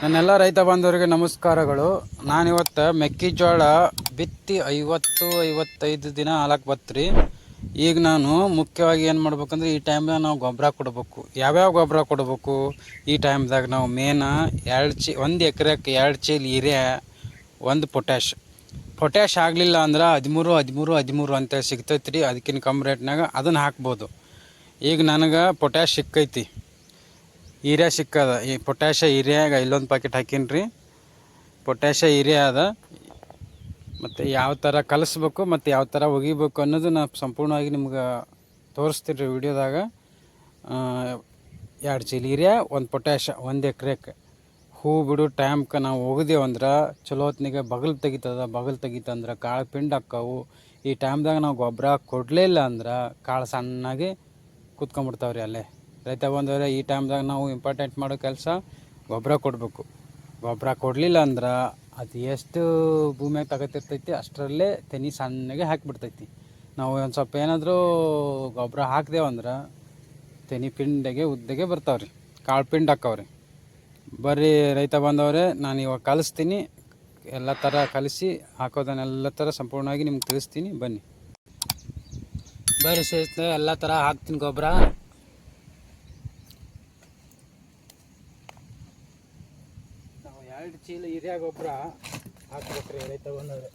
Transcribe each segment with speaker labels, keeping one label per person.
Speaker 1: ನನ್ನೆಲ್ಲ ರೈತ ಬಾಂಧವರಿಗೆ ನಮಸ್ಕಾರಗಳು. ನಾನಿವತ್ತು ಮೆಕ್ಕೆಜೋಳ ಬಿತ್ತಿ ಐವತ್ತು, ಐವತ್ತೈದು ದಿನ ಹಾಲಕ್ಕೆ ಬತ್ತರಿ ಈಗ ನಾನು ಮುಖ್ಯವಾಗಿ ಏನು ಮಾಡ್ಬೇಕಂದ್ರೆ ಈ ಟೈಮ್ದಾಗ ನಾವು ಗೊಬ್ಬರ ಕೊಡಬೇಕು. ಯಾವ್ಯಾವ ಗೊಬ್ಬರ ಕೊಡಬೇಕು? ಈ ಟೈಮ್ದಾಗ ನಾವು ಮೇನ ಎರಡು ಚಿ ಒಂದು ಎಕರೆಗೆ ಎರಡು ಚೀಲ ಹಿರಿಯ ಒಂದು ಪೊಟ್ಯಾಶ್. ಪೊಟ್ಯಾಶ್ ಆಗಲಿಲ್ಲ ಅಂದ್ರೆ ಹದಿಮೂರು ಹದಿಮೂರು ಹದಿಮೂರು ಅಂತ ಸಿಗ್ತೈತೆ ರೀ ಅದಕ್ಕಿಂತ ಕಮ್ಮಿ ರೇಟ್ನಾಗ ಅದನ್ನು ಹಾಕ್ಬೋದು. ಈಗ ನನಗೆ ಪೊಟ್ಯಾಶ್ ಸಿಕ್ಕೈತಿ. ಹೀರ್ಯ ಸಿಕ್ಕದ. ಈ ಪೊಟ್ಯಾಶ ಈರ್ಯಾಗ ಇಲ್ಲೊಂದು ಪ್ಯಾಕೆಟ್ ಹಾಕೀನಿ ರೀ ಈರ್ಯಾ ಅದ. ಮತ್ತು ಯಾವ ಥರ ಕಲಿಸ್ಬೇಕು ಮತ್ತು ಯಾವ ಥರ ಒಗಿಬೇಕು ಅನ್ನೋದು ನಾ ಸಂಪೂರ್ಣವಾಗಿ ನಿಮ್ಗೆ ತೋರಿಸ್ತೀನಿ ರೀ ವಿಡಿಯೋದಾಗ ಎರಡು ಚೀಲ ಈರ್ಯಾ ಒಂದು ಪೊಟ್ಯಾಶ ಒಂದು ಎಕ್ರೆಕ್ಕೆ ಹೂ ಬಿಡು ಟೈಮ್ಗೆ ನಾವು ಒಗ್ದೇವು ಅಂದ್ರೆ ಚಲೋ ಹೊತ್ನಿಗೆ ಬಗಲ್ ತೆಗಿತದ, ಬಗಲ್ ತೆಗಿತಂದ್ರೆ ಕಾಳು ಪಿಂಡ್ ಹಾಕ್ಕವು ಈ ಟೈಮ್ದಾಗ ನಾವು ಗೊಬ್ಬರ ಕೊಡಲೇ ಇಲ್ಲ ಅಂದ್ರೆ ಕಾಳು ಸಣ್ಣಗೆ ಕೂತ್ಕೊಂಡ್ಬಿಡ್ತಾವೆ ರೀ ಅಲ್ಲೇ. ರೈತ ಬಂದವರೆ, ಈ ಟೈಮ್ದಾಗ ನಾವು ಇಂಪಾರ್ಟೆಂಟ್ ಮಾಡೋ ಕೆಲಸ ಗೊಬ್ಬರ ಕೊಡಬೇಕು. ಗೊಬ್ಬರ ಕೊಡಲಿಲ್ಲ ಅಂದ್ರೆ ಅದು ಎಷ್ಟು ಭೂಮಿಯಾಗ ತಗೋತಿರ್ತೈತಿ ಅಷ್ಟರಲ್ಲೇ ತೆನಿ ಸಣ್ಣಗೆ ಹಾಕಿಬಿಡ್ತೈತಿ. ನಾವು ಒಂದು ಸ್ವಲ್ಪ ಏನಾದರೂ ಗೊಬ್ಬರ ಹಾಕ್ದೇವಂದ್ರೆ ತೆನಿ ಪಿಂಡಗೆ, ಉದ್ದಗೆ ಬರ್ತಾವ್ರಿ. ಕಾಳು ಪಿಂಡ್ ಹಾಕವ್ರಿ. ಬರ್ರಿ ರೈತ ಬಂದವ್ರೆ, ನಾನು ಇವಾಗ ಕಲಿಸ್ತೀನಿ. ಎಲ್ಲ ಥರ ಕಲಿಸಿ ಹಾಕೋದನ್ನೆಲ್ಲ ಥರ ಸಂಪೂರ್ಣವಾಗಿ ನಿಮ್ಗೆ ತಿಳಿಸ್ತೀನಿ. ಬನ್ನಿ. ಬರ್ರಿ ಸೇರಿಸ್ತೆ ಎಲ್ಲ ಥರ ಹಾಕ್ತೀನಿ ಗೊಬ್ಬರ ಎರಡು ಚೀಲ ಹಿರಿಯ ಗೊಬ್ಬರ ಹಾಕ್ಬೇಕ್ರಿ ರೈತ ಬಂದವ್ರೆ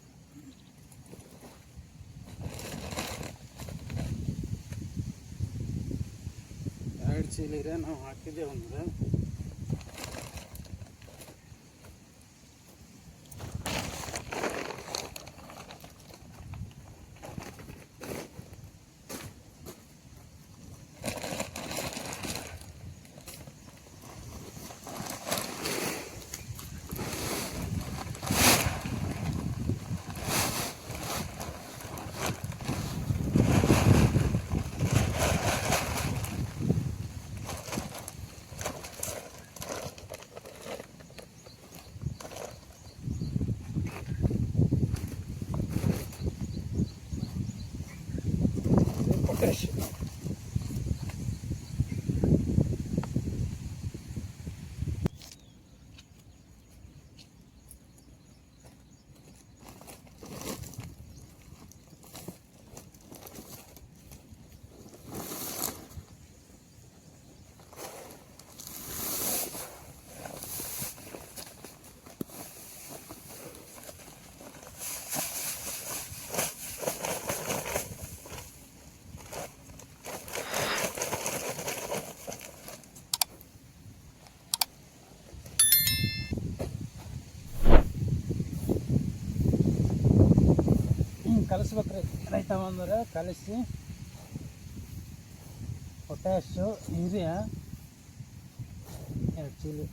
Speaker 1: ಎರಡು ಚೀಲ ಹಿರಿಯ ನಾವು ಹಾಕಿದ್ದೇವೆ ಅಂದ್ರೆ ಪೊಟ್ಯಾಶ್ ಹಿಂಗೆ ಕಲಿಸ್ಬೇಕ್ರಿ ರೈತ ಬಂದ್ರೆ ಕಲಿಸಿ ಪೊಟ್ಯಾಶು, ಯೂರಿಯಾ, ಎರಡು ಚೀಲಿ.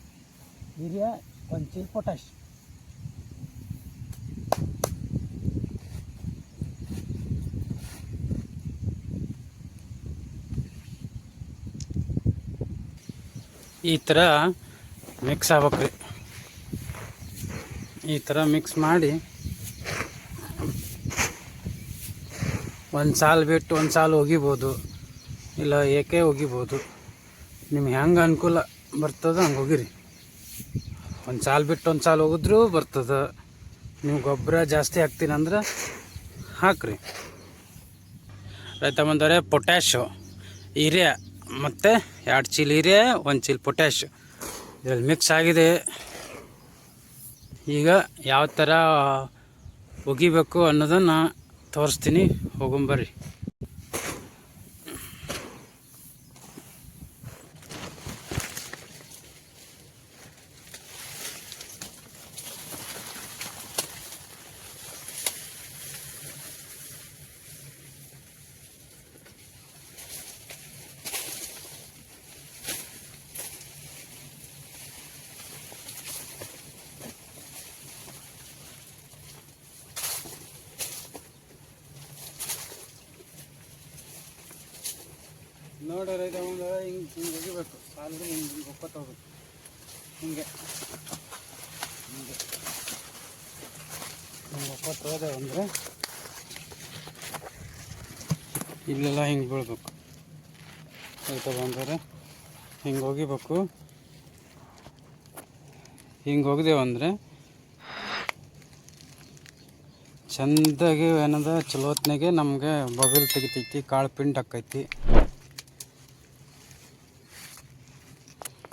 Speaker 1: ಯೂರಿಯಾ, ಒಂದು ಚೀಲ ಪೊಟ್ಯಾಶ್. ಈ ಥರ ಮಿಕ್ಸ್ ಆಗ್ಬೇಕ್ರಿ. ಈ ಥರ ಮಿಕ್ಸ್ ಮಾಡಿ ಒಂದು ಸಾಲು ಬಿಟ್ಟು ಒಂದು ಸಾಲು ಒಗಿಬೋದು ಇಲ್ಲ ಏಕೆ ಒಗಿಬೋದು ನಿಮ್ಗೆ ಹೆಂಗೆ ಅನುಕೂಲ ಬರ್ತದ ಹಂಗೆ ಒಗಿರಿ ಒಂದು ಸಾಲು ಬಿಟ್ಟು ಒಂದು ಸಾಲು ಒಗಿದ್ರೂ ಬರ್ತದ. ನೀವು ಗೊಬ್ಬರ ಜಾಸ್ತಿ ಹಾಕ್ತೀನಿ ಅಂದ್ರೆ ಹಾಕ್ರಿ. ರೈತ ಬಂದವರೆ ಪೊಟ್ಯಾಶು ಹೀರ್ಯಾ ಮತ್ತು ಎರಡು ಚೀಲ ಹೀರ್ಯ ಒಂದು ಚೀಲ ಪೊಟ್ಯಾಶು ಇದರಲ್ಲಿ ಮಿಕ್ಸ್ ಆಗಿದೆ. ಈಗ ಯಾವ ಥರ ಒಗಿಬೇಕು ಅನ್ನೋದನ್ನು ತೋರಿಸ್ತೀನಿ. 보금바리 ನೋಡಿ ರೈತ ಒಂದು ಹಿಂಗೆ ಹಿಂಗೆ ಒಗಿಬೇಕು ಸಾಲು ಹಿಂಗೆ ಹಿಂಗೆ ಒಪ್ಪತ್ತ ಹೋಗ್ಬೇಕು ಹಿಂಗೆ. ಹಿಂಗೆ. ಹಿಂಗೆ ಒಪ್ಪತ್ತು ಹೋದೆ ಅಂದರೆ ಇಲ್ಲೆಲ್ಲ ಹಿಂಗೆ ಬೀಳ್ಬೇಕು. ರೈತ ಬಂದರೆ? ಹಿಂಗೆ ಹೋಗಿಬೇಕು. ಹಿಂಗೆ ಹೋಗಿದೆವು ಅಂದರೆ ಚಂದಾಗಿ ಏನದ, ಚಲೋತ್ನಾಗೆ ನಮಗೆ ಬಗಲ್ ತೆಗಿತೈತಿ, ಕಾಳು ಪಿಂಡ್ ಆಕೈತಿ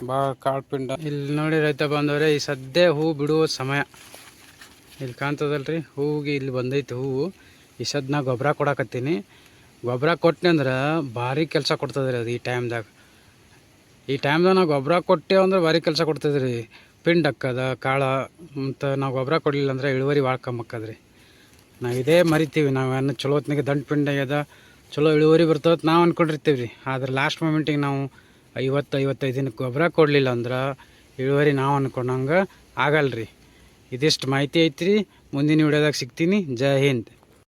Speaker 1: ಭಾಳ ಕಾಳ್ ಪಿಂಡ. ಇಲ್ಲಿ ನೋಡಿ ರೈತ ಬಂದವ್ರೆ ಈ ಸದ್ಯ ಹೂ ಬಿಡುವ ಸಮಯ. ಇಲ್ಲಿ ಕಾಣ್ತದಲ್ರಿ, ಹೂವಿಗೆ ಇಲ್ಲಿ ಬಂದೈತೆ ಹೂವು. ಈ ಸದ್ ನಾ ಗೊಬ್ಬರ ಕೊಡಾಕತ್ತೀನಿ. ಗೊಬ್ಬರ ಕೊಟ್ಟೆ ಅಂದ್ರೆ ಭಾರಿ ಕೆಲಸ ಕೊಡ್ತದ್ರಿ ಅದು ಈ ಟೈಮ್ದಾಗ. ಈ ಟೈಮ್ದಾಗ ನಾವು ಗೊಬ್ಬರ ಕೊಟ್ಟೇವು ಅಂದ್ರೆ ಭಾರಿ ಕೆಲಸ ಕೊಡ್ತದ್ರಿ. ಪಿಂಡ್ ಅಕ್ಕದ, ಕಾಳ ಮತ್ತು ನಾವು ಗೊಬ್ಬರ ಕೊಡಲಿಲ್ಲ ಅಂದ್ರೆ ಇಳುವರಿ ಭಾಳ ಕಮ್ಮಿ ನಾವು ಇದೇ ಮರಿತೀವಿ, ನಾವು ಏನು ಚಲೋ ಹೊತ್ತಿನಾಗೆ ದಂಟು ಪಿಂಡ್ ಆಗ್ಯದ, ಚಲೋ ಇಳುವರಿ ಬರ್ತದೆ ನಾವು ಅಂದ್ಕೊಂಡಿರ್ತೀವಿ ರೀ ಆದ್ರೆ ಲಾಸ್ಟ್ ಮೂಮೆಂಟಿಗೆ ನಾವು ಐವತ್ತು, ಐವತ್ತೈದು ದಿನಕ್ಕೆ ಗೊಬ್ಬರ ಕೊಡಲಿಲ್ಲ ಅಂದ್ರೆ ಇಳುವರಿ ನಾವು ಅಂದ್ಕೊಂಡಂಗೆ ಆಗಲ್ಲ ರೀ ಇದಿಷ್ಟು ಮಾಹಿತಿ ಐತ್ರಿ. ಮುಂದಿನ ವಿಡಿಯೋದಾಗ ಸಿಗ್ತೀನಿ. ಜೈ ಹಿಂದ್.